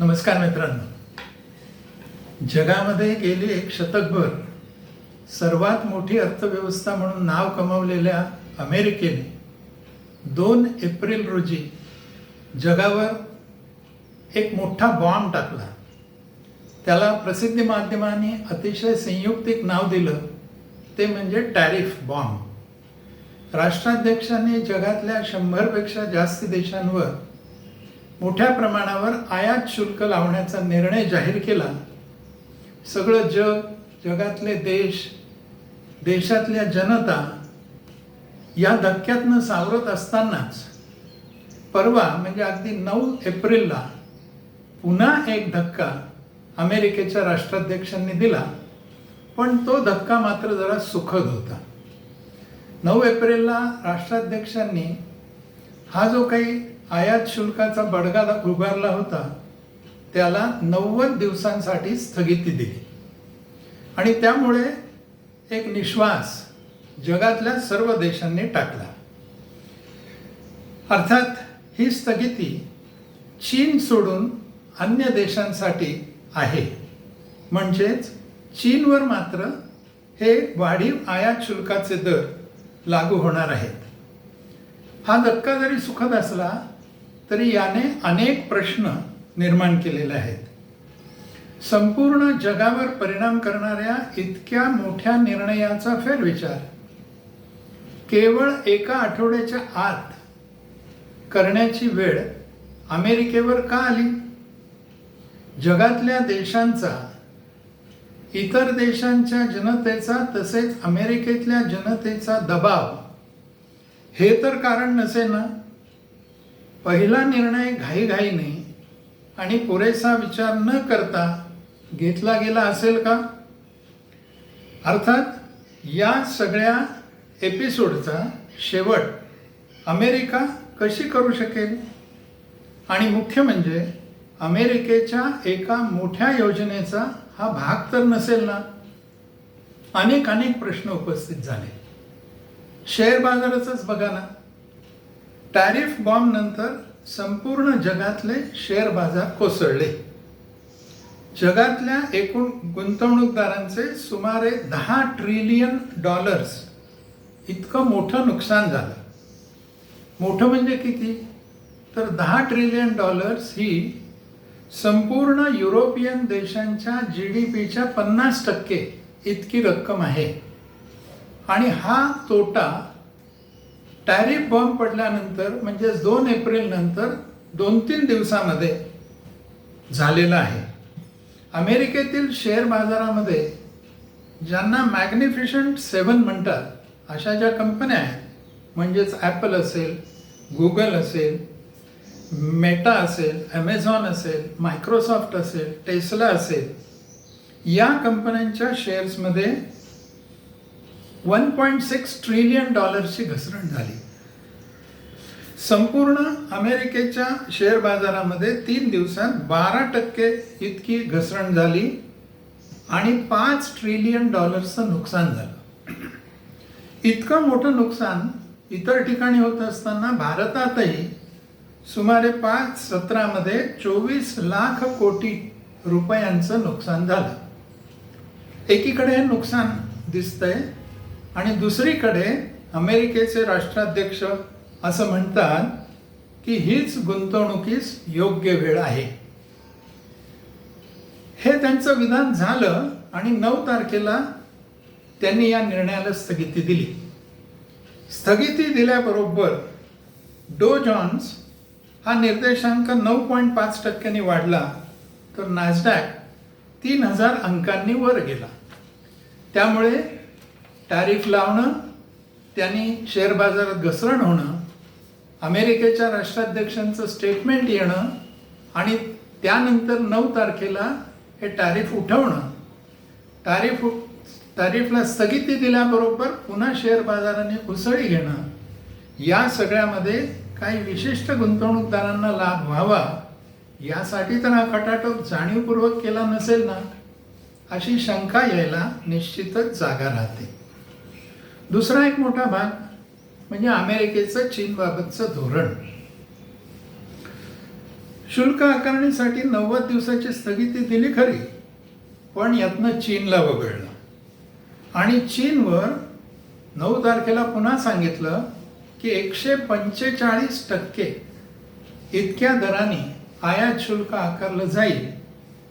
नमस्कार मित्रांनो. जगामध्ये गेली एक शतकभर सर्वात मोठी अर्थव्यवस्था म्हणून नाव कमावलेल्या अमेरिकेने दोन एप्रिल रोजी जगावर एक मोठा बॉम्ब टाकला. त्याला प्रसिद्धी माध्यमांनी अतिशय संयुक्तिक नाव दिलं. ते म्हणजे टॅरिफ बॉम्ब राष्ट्राध्यक्षांनी जगातल्या शंभरपेक्षा जास्त देशांवर मोठ्या प्रमाणावर आयात शुल्क लावण्याचा निर्णय जाहीर केला. सगळं जग जगातले देश देशातल्या जनता या धक्क्यातनं सावरत असतानाच परवा म्हणजे अगदी नऊ एप्रिलला पुन्हा एक धक्का अमेरिकेच्या राष्ट्राध्यक्षांनी दिला. पण तो धक्का मात्र जरा सुखद होता. नऊ एप्रिलला राष्ट्राध्यक्षांनी हा जो काही आयात शुल्काचा बडगा उभारला होता त्याला नव्वद दिवसांसाठी स्थगिती दिली. आणि त्यामुळे एक निश्वास जगातल्या सर्व देशांनी टाकला. अर्थात ही स्थगिती चीन सोडून अन्य देशांसाठी आहे. म्हणजेच चीनवर मात्र हे वाढीव आयात शुल्काचे दर लागू होणार आहेत. हा धक्का जरी सुखद असला तरी याने अनेक प्रश्न निर्माण केलेले आहेत. संपूर्ण जगावर परिणाम करणाऱ्या इतक्या मोठ्या निर्णयाचा फेरविचार केवळ एका आठवड्याच्या आत करण्याची वेळ अमेरिकेवर का आली? जगातल्या देशांचा इतर देशांच्या जनतेचा तसेच अमेरिकेतल्या जनतेचा दबाव हे तर कारण नसे ना पहिला निर्णय घाईघाईने आणि पुरेसा विचार न करता घेतला गेला असेल का? अर्थात या सगळ्या एपिसोडचा शेवट अमेरिका कशी करू शकेल? आणि मुख्य म्हणजे अमेरिकेच्या एका मोठ्या योजनेचा हा भाग तर नसेल ना? अनेक अनेक प्रश्न उपस्थित झाले. शेअर बाजाराचंच बघा ना. टॅरिफ बॉम्ब नंतर संपूर्ण जगातले शेअर बाजार कोसळले. जगातल्या एकूण गुंतवणूकदारांचे सुमारे दहा ट्रिलियन डॉलर्स इतकं मोठं नुकसान झालं. मोठं म्हणजे किती? तर दहा ट्रिलियन डॉलर्स ही संपूर्ण युरोपियन देशांच्या जी डी पीच्या पन्नास टक्के इतकी रक्कम आहे. आणि हा तोटा टॅरिफ बॉम्ब पडल्यानंतर म्हणजेच दोन एप्रिल नंतर दोन तीन दिवसामध्ये झालेला आहे. अमेरिकेतील शेअर बाजारामध्ये ज्यांना मॅग्निफिशंट सेवन म्हणतात अशा ज्या कंपन्या आहेत म्हणजेच ॲपल असेल गुगल असेल मेटा असेल ॲमेझॉन असेल मायक्रोसॉफ्ट असेल टेस्ला असेल या कंपन्यांच्या शेअर्समध्ये वन पॉईंट सिक्स ट्रिलियन डॉलर्सची घसरण झाली. संपूर्ण अमेरिकेच्या शेअर बाजारामध्ये तीन दिवसात बारा टक्के इतकी घसरण झाली आणि पाच ट्रिलियन डॉलर्सचं नुकसान झालं. इतकं मोठं नुकसान इतर ठिकाणी होत असताना भारतातही सुमारे पाच सतरामध्ये चोवीस लाख कोटी रुपयांचं नुकसान झालं. एकीकडे हे नुकसान दिसतंय आणि दुसरीकडे अमेरिकेचे राष्ट्राध्यक्ष असं म्हणतात की हीच गुंतवणुकीस योग्य वेळ आहे. हे त्यांचं विधान झालं आणि नऊ तारखेला त्यांनी या निर्णयाला स्थगिती दिली. स्थगिती दिल्याबरोबर डो जॉन्स हा निर्देशांक नऊ पॉईंट पाच टक्क्यांनी वाढला तर नॅसडॅक तीन हजार अंकांनी वर गेला. त्यामुळे टॅरिफ लावणं त्यांनी शेअर बाजारात घसरण होणं अमेरिकेच्या राष्ट्राध्यक्षांचं स्टेटमेंट येणं आणि त्यानंतर नऊ तारखेला हे टॅरिफ उठवणं. टॅरिफ टॅरिफला स्थगिती दिल्याबरोबर पुन्हा शेअर बाजाराने उसळी घेणं. या सगळ्यामध्ये काही विशिष्ट गुंतवणूकदारांना लाभ व्हावा यासाठी तर हा खटाटोप जाणीवपूर्वक केला नसेल ना? अशी शंका यायला निश्चितच जागा राहते. दुसरा एक मोठा भाग म्हणजे अमेरिकेचं चीनबाबतचं धोरण. शुल्क आकारणीसाठी नव्वद दिवसाची स्थगिती दिली खरी पण यातनं चीनला वगळलं. आणि चीनवर नऊ तारखेला पुन्हा सांगितलं की एकशे पंचेचाळीस टक्के इतक्या दराने आयात शुल्क आकारलं जाईल.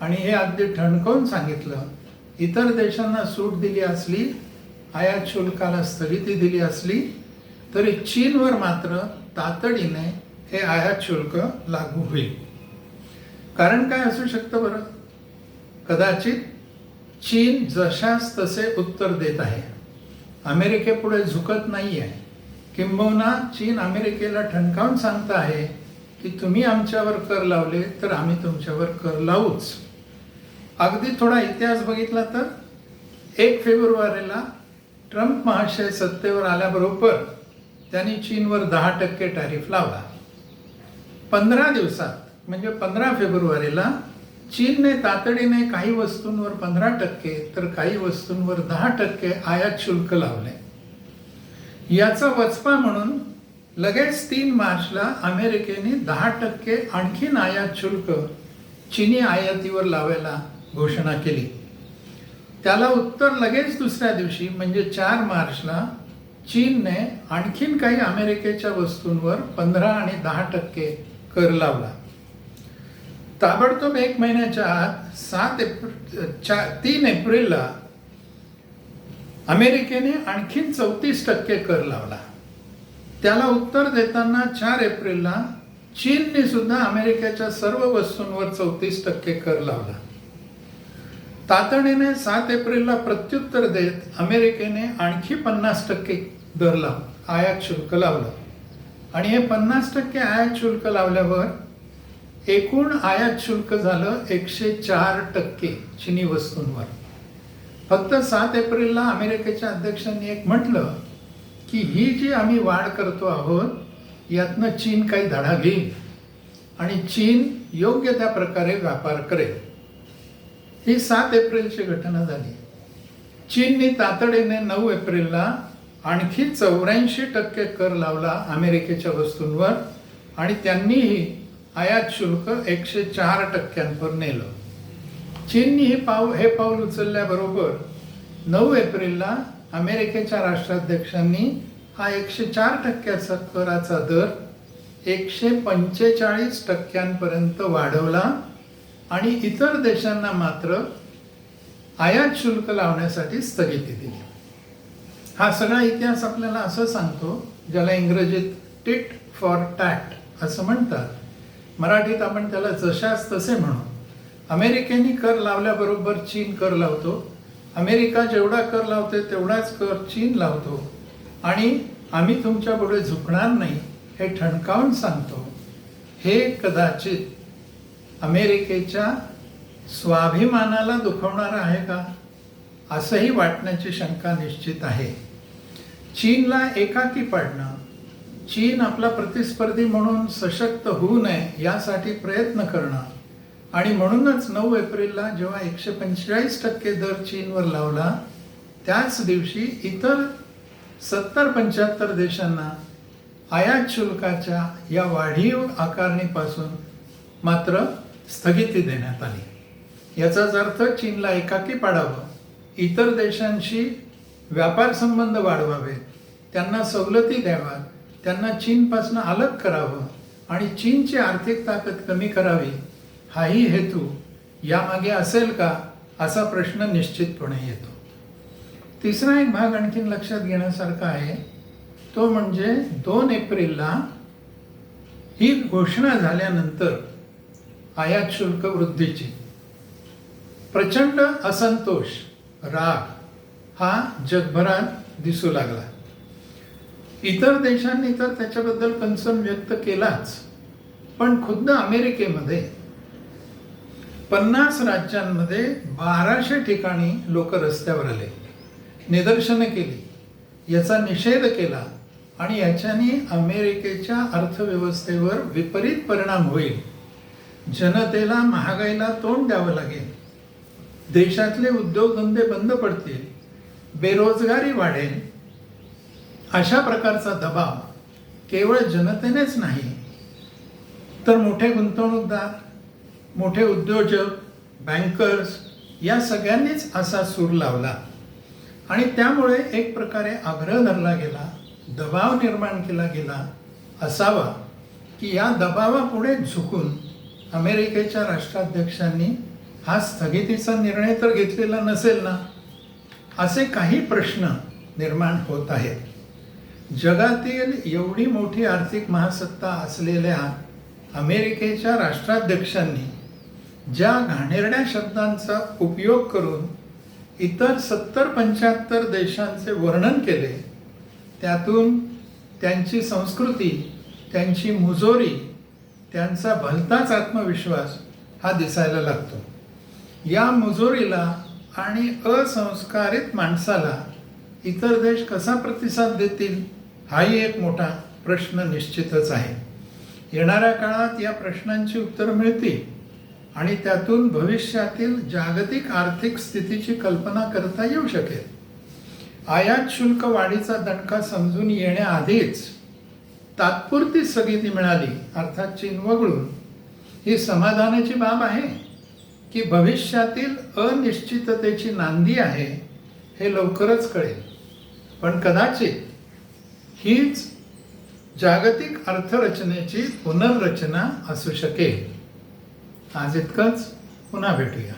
आणि हे अगदी ठणकावून सांगितलं इतर देशांना सूट दिली असली आयात शुल्काला स्थगिती दिली असली तरी चीनवर मात्र तातडीने हे आयात शुल्क लागू होईल. कारण काय असू शकतं बरं? कदाचित चीन जशास तसे उत्तर देत आहे. अमेरिकेपुढे झुकत नाही आहे किंबहुना चीन अमेरिकेला ठणकावून सांगत आहे की तुम्ही आमच्यावर कर लावले तर आम्ही तुमच्यावर कर लावूच. अगदी थोडा इतिहास बघितला तर एक फेब्रुवारीला ट्रम्प महाशय सत्तेवर आल्याबरोबर त्यांनी चीनवर दहा टक्के टॅरिफ लावला. पंधरा दिवसात म्हणजे पंधरा फेब्रुवारीला चीनने तातडीने काही वस्तूंवर पंधरा टक्के तर काही वस्तूंवर दहा टक्के आयात शुल्क लावले. याचा वचपा म्हणून लगेच तीन मार्चला अमेरिकेने दहा टक्के आणखीन आयात शुल्क चीनी आयातीवर लावायला घोषणा केली. त्याला उत्तर लगेच दुसऱ्या दिवशी म्हणजे चार मार्चला चीनने आणखीन काही अमेरिकेच्या वस्तूंवर पंधरा आणि दहा टक्के कर लावला. ताबडतोब एक महिन्याच्या आत सात एप्रिल तीन एप्रिलला अमेरिकेने आणखीन चौतीस टक्के कर लावला. त्याला उत्तर देताना चार एप्रिलला चीनने सुद्धा अमेरिकेच्या सर्व वस्तूंवर चौतीस टक्के कर लावला. तातडीने सात एप्रिलला प्रत्युत्तर देत अमेरिकेने आणखी पन्नास टक्के दर लाव आयात शुल्क लावलं. आणि हे पन्नास टक्के आयात शुल्क लावल्यावर एकूण आयात शुल्क झालं एकशे चार टक्के चिनी वस्तूंवर. फक्त सात एप्रिलला अमेरिकेच्या अध्यक्षांनी एक म्हटलं की ही जी आम्ही वाढ करतो आहोत यातनं चीन काही धडा घेईल आणि चीन योग्य त्या प्रकारे व्यापार करेल. ही सात एप्रिलची घटना झाली. चीनने तातडीने नऊ एप्रिलला आणखी चौऱ्याऐंशी टक्के कर लावला अमेरिकेच्या वस्तूंवर आणि त्यांनीही आयात शुल्क एकशे चार टक्क्यांवर नेलं. चीननी हे पाव हे पाऊल उचलल्याबरोबर नऊ एप्रिलला अमेरिकेच्या राष्ट्राध्यक्षांनी हा एकशे चार टक्क्याचा कराचा दर एकशे पंचेचाळीस टक्क्यांपर्यंत वाढवला. आणि इतर देशांना मात्र आयात शुल्क लावण्यासाठी स्थगिती दिली. हा सगळा इतिहास आपल्याला असं सांगतो ज्याला इंग्रजीत टिट फॉर टॅट असं म्हणतात. मराठीत आपण त्याला जशास तसे म्हणू. अमेरिकेने कर लावल्याबरोबर चीन कर लावतो. अमेरिका जेवढा कर लावते तेवढाच कर चीन लावतो. आणि आम्ही तुमच्यापुढे झुकणार नाही हे ठणकावून सांगतो. हे कदाचित अमेरिकेच्या स्वाभिमानाला दुखवणार आहे का? असंही वाटण्याची शंका निश्चित आहे. चीनला एकाकी पाडणं चीन आपला प्रतिस्पर्धी म्हणून सशक्त होऊ नये यासाठी प्रयत्न करणं आणि म्हणूनच नऊ एप्रिलला जेव्हा एकशे पंचेचाळीस टक्के दर चीनवर लावला त्याच दिवशी इतर सत्तर पंच्याहत्तर देशांना आयात शुल्काच्या या वाढीव आकारणीपासून मात्र स्थगिती देण्यात आली. याचाच अर्थ चीनला एकाकी पाडावं. इतर देशांशी व्यापार संबंध वाढवावे त्यांना सवलती द्याव्यात. त्यांना चीनपासून अलग करावं आणि चीनची आर्थिक ताकद कमी करावी. हाही हेतू यामागे असेल का असा प्रश्न निश्चितपणे येतो. तिसरा एक भाग आणखीन लक्षात घेण्यासारखा आहे. तो म्हणजे दोन एप्रिलला ही घोषणा झाल्यानंतर आयात शुल्क वृद्धीची. प्रचंड असंतोष राग हा जगभरात दिसू लागला. इतर देशांनी तर त्याच्याबद्दल कन्सर्न व्यक्त केलाच पण खुद्द अमेरिकेमध्ये पन्नास राज्यांमध्ये बाराशे ठिकाणी लोक रस्त्यावर आले. निदर्शनं केली याचा निषेध केला आणि याच्याने अमेरिकेच्या अर्थव्यवस्थेवर विपरीत परिणाम होईल. जनतेला महागाईला तोंड द्यावं लागेल. देशातले उद्योगधंदे बंद पडतील बेरोजगारी वाढेल. अशा प्रकारचा दबाव केवळ जनतेनेच नाही. तर मोठे गुंतवणूकदार मोठे उद्योजक बँकर्स या सगळ्यांनीच असा सूर लावला. आणि त्यामुळे एक प्रकारे आग्रह धरला गेला दबाव निर्माण केला गेला असावा की या दबावापुढे झुकून अमेरिकेच्या राष्ट्राध्यक्षांनी हा स्थगितीचा निर्णय तर घेतलेला नसेल ना? असे काही प्रश्न निर्माण होत आहेत. जगातील एवढी मोठी आर्थिक महासत्ता असलेल्या अमेरिकेच्या राष्ट्राध्यक्षांनी ज्या घाणेरड्या शब्दांचा उपयोग करून इतर सत्तर पंच्याहत्तर देशांचे वर्णन केले त्यातून त्यांची संस्कृती त्यांची मुजोरी त्यांचा भलताच आत्मविश्वास हा दिसायला लागतो. या मुजोरीला आणि असंस्कारित माणसाला इतर देश कसा प्रतिसाद देतील हाही एक मोठा प्रश्न निश्चितच आहे. येणाऱ्या काळात या प्रश्नांची उत्तरं मिळतील आणि त्यातून भविष्यातील जागतिक आर्थिक स्थितीची कल्पना करता येऊ शकेल. आयात शुल्क वाढीचा दणका समजून येण्याआधीच तात्पुरती स्थगिती मिळाली अर्थात चीन वगळून ही समाधानाची बाब आहे? की भविष्यातील अनिश्चिततेची नांदी आहे हे लवकरच कळेल. पण कदाचित हीच जागतिक अर्थरचनेची पुनर्रचना असू शकेल. आज इतकंच पुन्हा भेटूया.